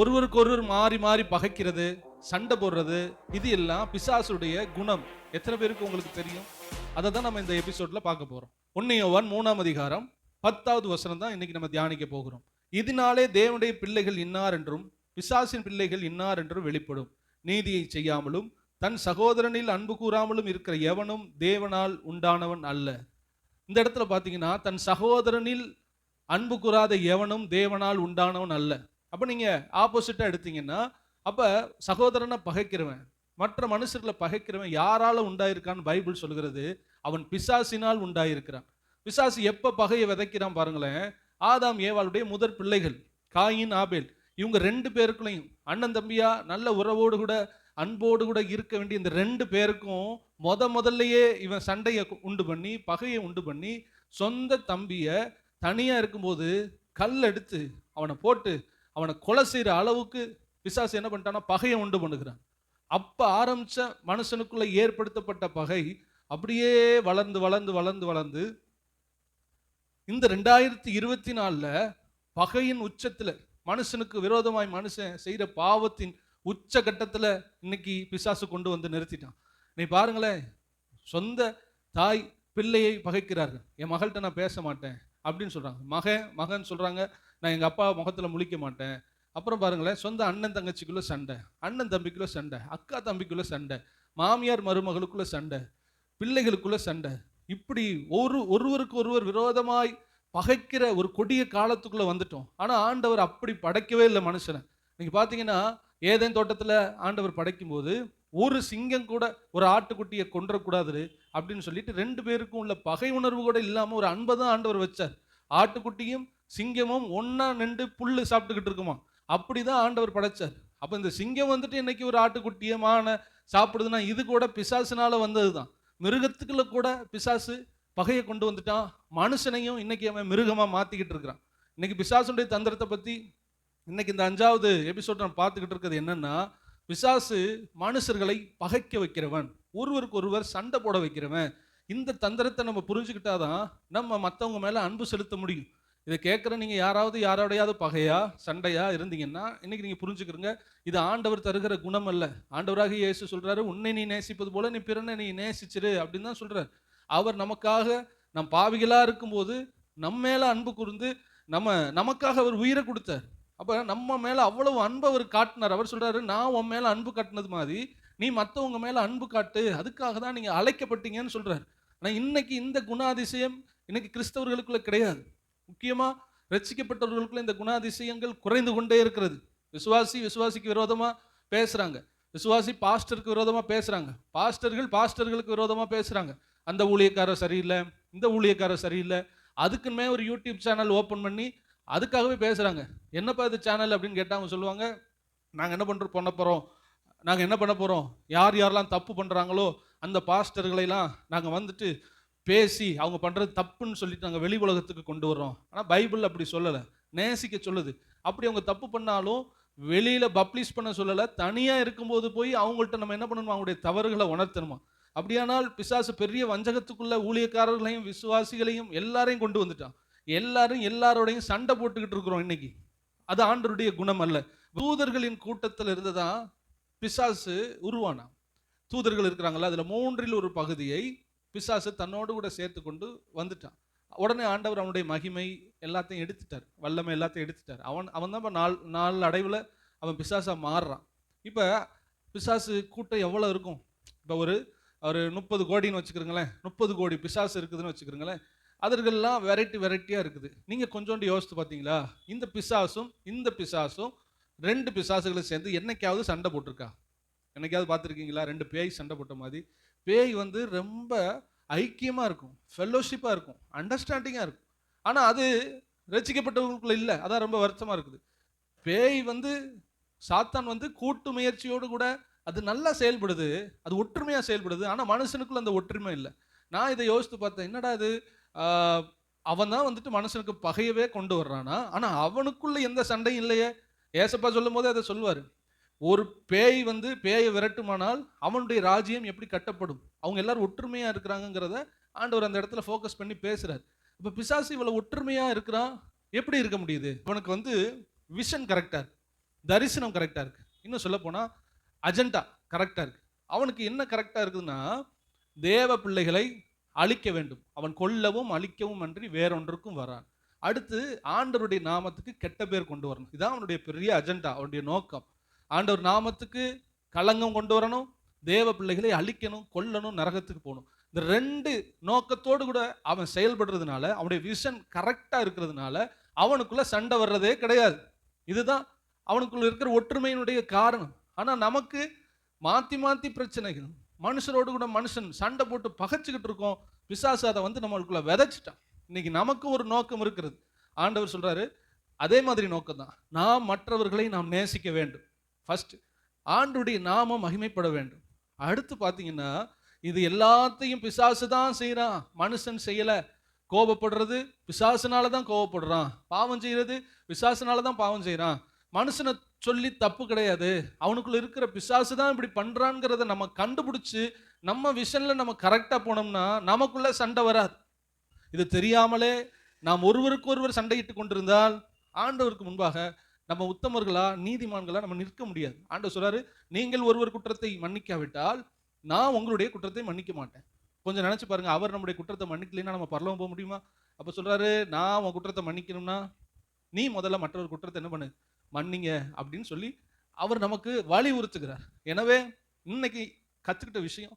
ஒருவருக்கு ஒருவர் மாறி மாறி பகைக்கிறது சண்டை போடுறது இது எல்லாம் பிசாசுடைய குணம். எத்தனை பேருக்கு உங்களுக்கு தெரியும்? அதை தான் நம்ம இந்த எபிசோட்ல பார்க்க போறோம். ஒன்னியவன் மூணாம் அதிகாரம் பத்தாவது வசனம் தான் இன்னைக்கு நம்ம தியானிக்க போகிறோம். இதனாலே தேவனுடைய பிள்ளைகள் இன்னார் என்றும் பிசாசின் பிள்ளைகள் இன்னார் என்றும் வெளிப்படும். நீதியை செய்யாமலும் தன் சகோதரனில் அன்பு கூறாமலும் இருக்கிற எவனும் தேவனால் உண்டானவன் அல்ல. இந்த இடத்துல பார்த்தீங்கன்னா தன் சகோதரனில் அன்பு கூறாத எவனும் தேவனால் உண்டானவன் அல்ல. அப்போ நீங்கள் ஆப்போசிட்டாக எடுத்தீங்கன்னா அப்போ சகோதரனை பகைக்கிறவன் மற்ற மனுஷர்களை பகைக்கிறவன் யாரால் உண்டாயிருக்கான்னு பைபிள் சொல்கிறது அவன் பிசாசினால் உண்டாயிருக்கிறான். பிசாசு எப்போ பகையை விதைக்கிறான் பாருங்களேன் ஆதாம் ஏவாளுடைய முதற் பிள்ளைகள் காயின் ஆபேல் இவங்க ரெண்டு பேருக்குள்ளையும் அண்ணன் தம்பியா நல்ல உறவோடு கூட அன்போடு கூட இருக்க வேண்டிய இந்த ரெண்டு பேருக்கும் முத முதல்லையே இவன் சண்டையை உண்டு பண்ணி பகையை உண்டு பண்ணி சொந்த தம்பியை தனியாக இருக்கும்போது கல் எடுத்து அவனை போட்டு அவனை கொலை செய்கிற அளவுக்கு பிசாசு என்ன பண்ணிட்டான்னா பகையை உண்டு பண்ணுகிறான். அப்போ ஆரம்பித்த மனுஷனுக்குள்ள ஏற்படுத்தப்பட்ட பகை அப்படியே வளர்ந்து வளர்ந்து வளர்ந்து வளர்ந்து இந்த ரெண்டாயிரத்தி இருபத்தி நாலில் பகையின் உச்சத்தில் மனுஷனுக்கு விரோதமாய் மனுஷன் செய்கிற பாவத்தின் உச்ச கட்டத்தில் இன்னைக்கு பிசாசு கொண்டு வந்து நிறுத்திட்டான். நீ பாருங்களேன் சொந்த தாய் பிள்ளையை பகைக்கிறார்கள். என் மகள்கிட்ட நான் பேச மாட்டேன் அப்படின்னு சொல்கிறாங்க மகன் மகன் சொல்கிறாங்க நான் எங்கள் அப்பா முகத்தில் முழிக்க மாட்டேன். அப்புறம் பாருங்களேன் சொந்த அண்ணன் தங்கச்சிக்குள்ளே சண்டை அண்ணன் தம்பிக்குள்ளே சண்டை அக்கா தம்பிக்குள்ளே சண்டை மாமியார் மருமகளுக்குள்ளே சண்டை பிள்ளைகளுக்குள்ளே சண்டை. இப்படி ஒரு ஒருவருக்கு ஒருவர் விரோதமாய் பகைக்கிற ஒரு கொடிய காலத்துக்குள்ளே வந்துட்டோம். ஆனால் ஆண்டவர் அப்படி படைக்கவே இல்லை மனுஷனை. நீங்கள் பார்த்தீங்கன்னா ஏதேன் தோட்டத்தில் ஆண்டவர் படைக்கும்போது ஒரு சிங்கம் கூட ஒரு ஆட்டுக்குட்டியை கொன்றக்கூடாது அப்படின்னு சொல்லிட்டு ரெண்டு பேருக்கும் உள்ள பகை உணர்வு கூட இல்லாமல் ஒரு அன்பை தான் ஆண்டவர் வச்சார். ஆட்டுக்குட்டியும் சிங்கமும் ஒன்றா நின்று புல்லு சாப்பிட்டுக்கிட்டு இருக்குமா அப்படிதான் ஆண்டவர் படைச்சார். அப்ப இந்த சிங்கம் வந்துட்டு இன்னைக்கு ஒரு ஆட்டுக்குட்டியை மானை சாப்பிடுதுன்னா இது கூட பிசாசுனால வந்ததுதான். மிருகத்துக்குள்ள கூட பிசாசு பகையை கொண்டு வந்துட்டான். மனுஷனையும் இன்னைக்கு அவன் மிருகமா மாற்றிக்கிட்டு இருக்கிறான். இன்னைக்கு பிசாசுடைய தந்திரத்தை பத்தி இன்னைக்கு இந்த அஞ்சாவது எபிசோட் நான் பார்த்துக்கிட்டு இருக்கிறது என்னன்னா பிசாசு மனுஷர்களை பகைக்க வைக்கிறவன். ஒருவருக்கு ஒருவர் சண்டை போட வைக்கிறவன். இந்த தந்திரத்தை நம்ம புரிஞ்சுக்கிட்டாதான் நம்ம மற்றவங்க மேல அன்பு செலுத்த முடியும். இதை கேட்குற நீங்கள் யாராவது யாரோடையாவது பகையா சண்டையா இருந்தீங்கன்னா இன்னைக்கு நீங்கள் புரிஞ்சுக்கிறங்க இது ஆண்டவர் தருகிற குணம் அல்ல. ஆண்டவராக இயேசு சொல்கிறாரு உன்னை நீ நேசிப்பது போல நீ பிறனை நீ நேசிச்சிரு அப்படின்னு தான் சொல்கிறார் அவர் நமக்காக நம் பாவிகளாக இருக்கும்போது நம்ம மேலே அன்பு கூர்ந்து நம்ம நமக்காக அவர் உயிரை கொடுத்தார். அப்போ நம்ம மேலே அவ்வளவு அன்பு அவர் காட்டினார். அவர் சொல்கிறாரு நான் உன் மேலே அன்பு காட்டினது மாதிரி நீ மற்றவங்க மேலே அன்பு காட்டு அதுக்காக தான் நீங்கள் அழைக்கப்பட்டீங்கன்னு சொல்கிறார் ஆனால் இன்னைக்கு இந்த குணாதிசயம் இன்னைக்கு கிறிஸ்தவர்களுக்குள்ள கிடையாது. முக்கியமா ரசிக்கப்பட்டவர்களுக்குள்ள இந்த குணாதிசயங்கள் குறைந்து கொண்டே இருக்கிறது. விசுவாசி விசுவாசிக்கு விரோதமா பேசுறாங்க. விசுவாசி பாஸ்டருக்கு விரோதமா பேசுறாங்க. பாஸ்டர்கள் பாஸ்டர்களுக்கு விரோதமா பேசுறாங்க. அந்த ஊழியக்காரர் சரியில்லை இந்த ஊழியக்காரர் சரியில்லை. அதுக்குமே ஒரு யூடியூப் சேனல் ஓப்பன் பண்ணி அதுக்காகவே பேசுறாங்க. என்னப்பா இது சேனல் அப்படின்னு கேட்டால் அவங்க சொல்லுவாங்க நாங்கள் என்ன பண்றோம் பண்ண போறோம். நாங்கள் என்ன பண்ண போறோம்? யார் யாரெல்லாம் தப்பு பண்றாங்களோ அந்த பாஸ்டர்களையெல்லாம் நாங்கள் வந்துட்டு பேசி அவங்க பண்ணுறது தப்புன்னு சொல்லிட்டு நாங்கள் வெளி உலகத்துக்கு கொண்டு வர்றோம். ஆனால் பைபிள் அப்படி சொல்லலை. நேசிக்க சொல்லுது. அப்படி அவங்க தப்பு பண்ணாலும் வெளியில் பப்ளிஷ் பண்ண சொல்லலை. தனியாக இருக்கும்போது போய் அவங்கள்ட்ட நம்ம என்ன பண்ணணும்? அவங்களுடைய தவறுகளை உணர்த்தணுமா? அப்படியானால் பிசாசு பெரிய வஞ்சகத்துக்குள்ள ஊழியக்காரர்களையும் விசுவாசிகளையும் எல்லாரையும் கொண்டு வந்துட்டான். எல்லாரும் எல்லாரோடையும் சண்டை போட்டுக்கிட்டு இருக்கிறோம் இன்னைக்கு. அது ஆண்டருடைய குணம் அல்ல. தூதர்களின் கூட்டத்தில் இருந்துதான் பிசாசு உருவானான். தூதர்கள் இருக்கிறாங்களா அதில் மூன்றில் ஒரு பகுதியை பிசாசு தன்னோடு கூட சேர்த்து கொண்டு வந்துட்டான். உடனே ஆண்டவர் அவனுடைய மகிமை எல்லாத்தையும் எடுத்துட்டார். வல்லமை எல்லாத்தையும் எடுத்துட்டார். அவன் அவன் தான் இப்போ நாள் நாள் அடைவில் அவன் பிசாசாக மாறுறான். இப்போ பிசாசு கூட்டம் எவ்வளோ இருக்கும்? இப்போ ஒரு ஒரு முப்பது கோடின்னு வச்சுக்கிறீங்களேன். முப்பது கோடி பிசாசு இருக்குதுன்னு வச்சுக்கிறீங்களேன். அதற்கெல்லாம் வெரைட்டி வெரைட்டியாக இருக்குது. நீங்கள் கொஞ்சோண்டு யோசித்து பார்த்தீங்களா இந்த பிசாசும் இந்த பிசாசும் ரெண்டு பிசாசுகளை சேர்ந்து என்னைக்காவது சண்டை போட்டிருக்கா? என்னைக்காவது பார்த்துருக்கீங்களா ரெண்டு பேய் சண்டை போட்ட மாதிரி. பேய் வந்து ரொம்ப ஐக்கியமாக இருக்கும் ஃபெல்லோஷிப்பாக இருக்கும் அண்டர்ஸ்டாண்டிங்காக இருக்கும். ஆனால் அது ரசிக்கப்பட்டவங்களுக்குள்ள இல்லை. அதான் ரொம்ப வருத்தமாக இருக்குது. பேய் வந்து சாத்தான் வந்து கூட்டு முயற்சியோடு கூட அது நல்லா செயல்படுது. அது ஒற்றுமையாக செயல்படுது. ஆனால் மனுஷனுக்குள்ள அந்த ஒற்றுமை இல்லை. நான் இதை யோசித்து பார்த்தேன். என்னடா இது? அவன் தான் வந்துட்டு மனுஷனுக்கு பகையவே கொண்டு வர்றானா? ஆனால் அவனுக்குள்ள எந்த சண்டையும் இல்லையே. ஏசப்பா சொல்லும் போதே அதை சொல்லுவார். ஒரு பேய் வந்து பேயை விரட்டுமானால் அவனுடைய ராஜ்யம் எப்படி கட்டப்படும்? அவங்க எல்லாரும் ஒற்றுமையா இருக்கிறாங்கங்கிறத ஆண்டவர் அந்த இடத்துல ஃபோக்கஸ் பண்ணி பேசுகிறார் இப்போ பிசாசு இவ்வளவு ஒற்றுமையா இருக்கிறான் எப்படி இருக்க முடியுது? அவனுக்கு வந்து விஷன் கரெக்டா தரிசனம் கரெக்டா இருக்கு. இன்னும் சொல்ல போனா அஜெண்டா கரெக்டா இருக்கு. அவனுக்கு என்ன கரெக்டா இருக்குதுன்னா தேவ பிள்ளைகளை அழிக்க வேண்டும். அவன் கொல்லவும் அழிக்கவும் அன்றி வேறொன்றுக்கும் வரான். அடுத்து ஆண்டவருடைய நாமத்துக்கு கெட்ட பேர் கொண்டு வரணும். இதான் அவனுடைய பெரிய அஜெண்டா அவனுடைய நோக்கம். ஆண்டவர் நாமத்துக்கு களங்கம் கொண்டு வரணும் தேவ பிள்ளைகளை அழிக்கணும் கொல்லணும் நரகத்துக்கு போகணும். இந்த ரெண்டு நோக்கத்தோடு கூட அவன் செயல்படுறதுனால அவனுடைய விஷன் கரெக்டாக இருக்கிறதுனால அவனுக்குள்ள சண்டை வர்றதே கிடையாது. இதுதான் அவனுக்குள்ள இருக்கிற ஒற்றுமையினுடைய காரணம். ஆனால் நமக்கு மாற்றி மாற்றி பிரச்சனைகள் மனுஷரோடு கூட மனுஷன் சண்டை போட்டு பகைச்சிக்கிட்டு இருக்கோம் பிசாசு அதை வந்து நம்மளுக்குள்ள விதைச்சிட்டான். இன்னைக்கு நமக்கும் ஒரு நோக்கம் இருக்கிறது. ஆண்டவர் சொல்றாரு அதே மாதிரி நோக்கம் தான் நாம் மற்றவர்களை நாம் நேசிக்க வேண்டும். ஃபர்ஸ்ட் ஆண்டுடைய நாமம் மகிமைப்பட வேண்டும். அடுத்து பார்த்தீங்கன்னா இது எல்லாத்தையும் பிசாசு தான் செய்கிறான் மனுஷன் செய்யலை. கோபப்படுறது பிசாசுனால தான் கோபப்படுறான். பாவம் செய்கிறது பிசாசுனால தான் பாவம் செய்கிறான் மனுஷனை சொல்லி தப்பு கிடையாது. அவனுக்குள்ள இருக்கிற பிசாசு தான் இப்படி பண்ணுறான்ங்கிறத நம்ம கண்டுபிடிச்சி நம்ம விஷனில் நம்ம கரெக்டாக போனோம்னா நமக்குள்ளே சண்டை வராது. இது தெரியாமலே நாம் ஒருவருக்கு ஒருவர் சண்டையிட்டு கொண்டிருந்தால் ஆண்டவருக்கு முன்பாக நம்ம உத்தமர்களா நீதிமான்களா நம்ம நிற்க முடியாது. ஆண்டவர் சொல்றாரு நீங்கள் ஒருவர் குற்றத்தை மன்னிக்காவிட்டால் நான் உங்களுடைய குற்றத்தை மன்னிக்க மாட்டேன். கொஞ்சம் நினைச்சு பாருங்க அவர் நம்முடைய குற்றத்தை மன்னிக்கலைன்னா நம்ம பரலவம் போக முடியுமா? அப்ப சொல்றாரு நான் உன் குற்றத்தை மன்னிக்கணும்னா நீ முதல்ல மற்றவர் குற்றத்தை என்ன பண்ணு? மன்னிங்க. அப்படின்னு சொல்லி அவர் நமக்கு வலியுறுத்துகிறார் எனவே இன்னைக்கு கற்றுக்கிட்ட விஷயம்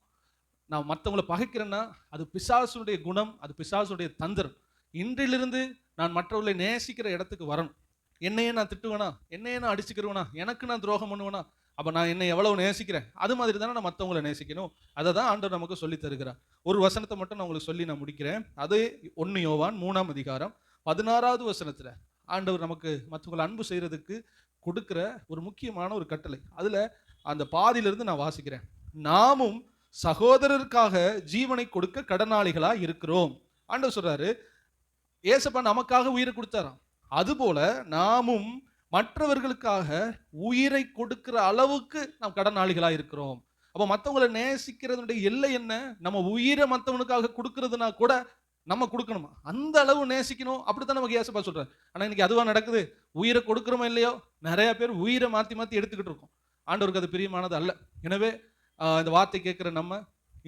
நான் மற்றவங்களை பகைக்கிறேன்னா அது பிசாசுடைய குணம் அது பிசாசுடைய தந்திரம். இன்றிலிருந்து நான் மற்றவர்களை நேசிக்கிற இடத்துக்கு வரணும். என்னையே நான் திட்டுவேனா? என்னையே நான் அடிச்சுக்கிறவனா எனக்கு நான் துரோகம் பண்ணுவேனா? அப்போ நான் என்னை எவ்வளவு நேசிக்கிறேன்? அது மாதிரி தானே நான் மற்றவங்களை நேசிக்கணும். அதை தான் ஆண்டவர் நமக்கு சொல்லி தருகிறார். ஒரு வசனத்தை மட்டும் நான் உங்களுக்கு சொல்லி நான் முடிக்கிறேன். அது ஒன்று யோவான் மூணாம் அதிகாரம் பதினாறாவது வசனத்தில். ஆண்டவர் நமக்கு மற்றவங்களை அன்பு செய்கிறதுக்கு கொடுக்குற ஒரு முக்கியமான ஒரு கட்டளை. அதில் அந்த பாதியிலிருந்து நான் வாசிக்கிறேன். நாமும் சகோதரருக்காக ஜீவனை கொடுக்க கடனாளிகளாக இருக்கிறோம். ஆண்டவர் சொல்கிறாரு ஏசப்பா நமக்காக உயிரை கொடுத்தாராம். அதுபோல நாமும் மற்றவர்களுக்காக உயிரை கொடுக்கிற அளவுக்கு நாம் கடனாளிகளாக இருக்கிறோம். அப்போ மற்றவங்களை நேசிக்கிறதுடைய எல்லை என்ன? நம்ம உயிரை மற்றவனுக்காக கொடுக்கறதுனா கூட நம்ம கொடுக்கணுமா? அந்த அளவு நேசிக்கணும். அப்படித்தான் நமக்கு ஏசப்பா சொல்றாரு. ஆனால் இன்னைக்கு அதுவா நடக்குது. உயிரை கொடுக்குறோமோ இல்லையோ? நிறைய பேர் உயிரை மாற்றி மாற்றி எடுத்துக்கிட்டு இருக்கோம். ஆண்டவருக்கு அது பிரியமானது அல்ல. எனவே இந்த வார்த்தை கேட்குற நம்ம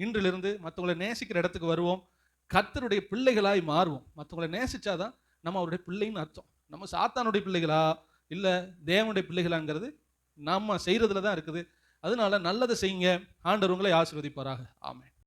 இன்றிலிருந்து மற்றவங்களை நேசிக்கிற இடத்துக்கு வருவோம். கர்த்தருடைய பிள்ளைகளாய் மாறுவோம். மற்றவங்களை நேசிச்சாதான் நம்ம அவருடைய பிள்ளைன்னு அர்த்தம். நம்ம சாத்தானுடைய பிள்ளைகளா? இல்லை தேவனுடைய பிள்ளைகளாங்கிறது நம்ம செய்கிறதுல தான் இருக்குது. அதனால நல்லதை செய்யுங்க. ஆண்டவர் உங்களை ஆசீர்வதிப்பாராக. ஆமென்.